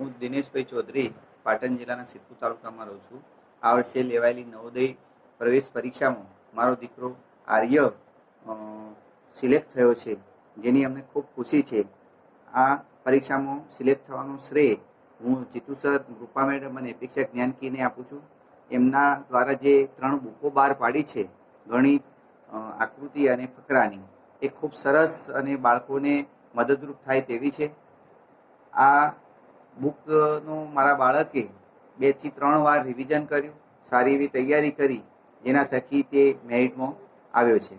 હું દિનેશભાઈ ચૌધરી, પાટણ જિલ્લાના સિદ્ધપુર તાલુકામાં રહું છું. આ વર્ષે લેવાયેલી નવોદય પ્રવેશ પરીક્ષામાં મારો દીકરો આર્ય સિલેક્ટ થયો છે, જેની અમને ખૂબ ખુશી છે. આ પરીક્ષામાં સિલેક્ટ થવાનો શ્રેય હું જીતુ સર, રૂપા મેડમ અને અપેક્ષા જ્ઞાનકીને આપું છું. એમના દ્વારા જે ત્રણ બુકો બહાર પાડી છે, ગણિત આકૃતિ અને ફકરાની, એ ખૂબ સરસ અને બાળકોને મદદરૂપ થાય તેવી છે. આ બુકનું મારા બાળકે બેથી ત્રણ વાર રિવિઝન કર્યું, સારી એવી તૈયારી કરી, જેના થકી તે મેરિટમાં આવ્યો છે.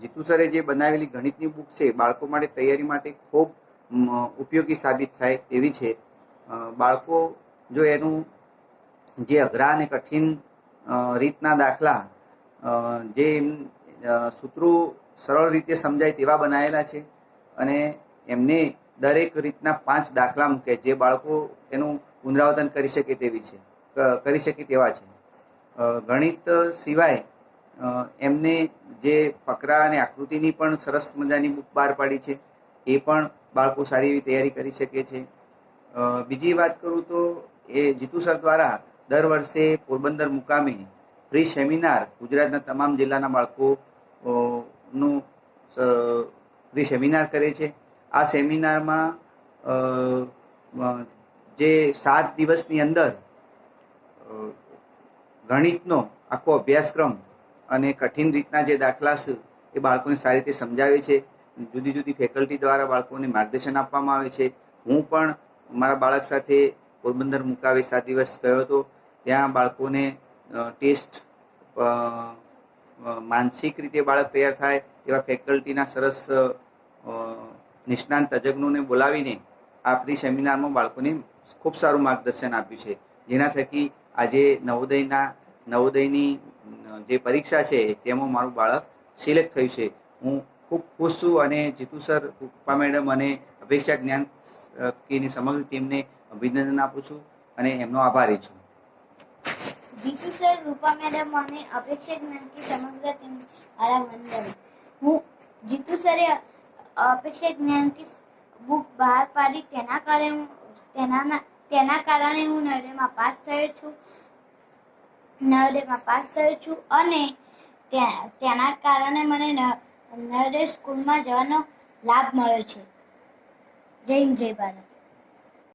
જીતુ સરે જે બનાવેલી ગણિતની બુક છે, બાળકો માટે તૈયારી માટે ખૂબ ઉપયોગી સાબિત થાય તેવી છે. બાળકો જો એનું જે અઘરા અને કઠિન રીતના દાખલા જે સૂત્રો સરળ રીતે સમજાય તેવા બનાવેલા છે અને એમને દરેક રીતના પાંચ દાખલા મૂકે, જે બાળકો એનું પુનરાવર્તન કરી શકે તેવી છે કરી શકે તેવા છે. ગણિત સિવાય એમને જે ફકરા અને આકૃતિની પણ સરસ મજાની બુક બહાર પાડી છે, એ પણ બાળકો સારી એવી તૈયારી કરી શકે છે. બીજી વાત કરું તો, એ જીતુ સર દ્વારા દર વર્ષે પોરબંદર મુકામે ફ્રી સેમિનાર ગુજરાતના તમામ જિલ્લાના બાળકો નું ફ્રી સેમિનાર કરે છે. આ સેમિનારમાં જે સાત દિવસની અંદર ગણિતનો આખો અભ્યાસક્રમ અને કઠિન રીતના જે દાખલા છે એ બાળકોને સારી રીતે સમજાવે છે, જુદી જુદી ફેકલ્ટી દ્વારા બાળકોને માર્ગદર્શન આપવામાં આવે છે. હું પણ મારા બાળક સાથે પોરબંદર મુકાવે સાત દિવસ ગયો હતો. ત્યાં બાળકોને ટેસ્ટ માનસિક રીતે બાળક તૈયાર થાય એવા ફેકલ્ટીના સરસ નિષ્ણાંત તજજ્ઞોને બોલાવીને આ પ્રી સેમિનારમાં બાળકોને ખૂબ સારું માર્ગદર્શન આપ્યું છે. જેના થકી આજે નવોદયના, નવોદયની જે પરીક્ષા છે, તેમાં મારું બાળક સિલેક્ટ થયું છે. હું ખૂબ ખુશ છું અને જીતુ સર રૂપા મેડમ અને અપેક્ષા જ્ઞાન કીની સમગ્ર ટીમને અભિનંદન આપું છું અને એમનો આભારી છું. જીતુ સર રૂપા મેડમ અને અપેક્ષા જ્ઞાનકી સમગ્ર ટીમ મારા મંડળ હું જીતુ સરે અપેક્ષા જ્ઞાનકી બુક બહાર પાડી તેના કારણે હું- તેના તેના કારણે હું નવરેમાં પાસ થયો છું. નવરેમાં પાસ થયો છું અને તેના કારણે મને ન- નવોદય સ્કૂલમાં જવાનો લાભ મળ્યો છે. જય હિન્દ, જય ભારત.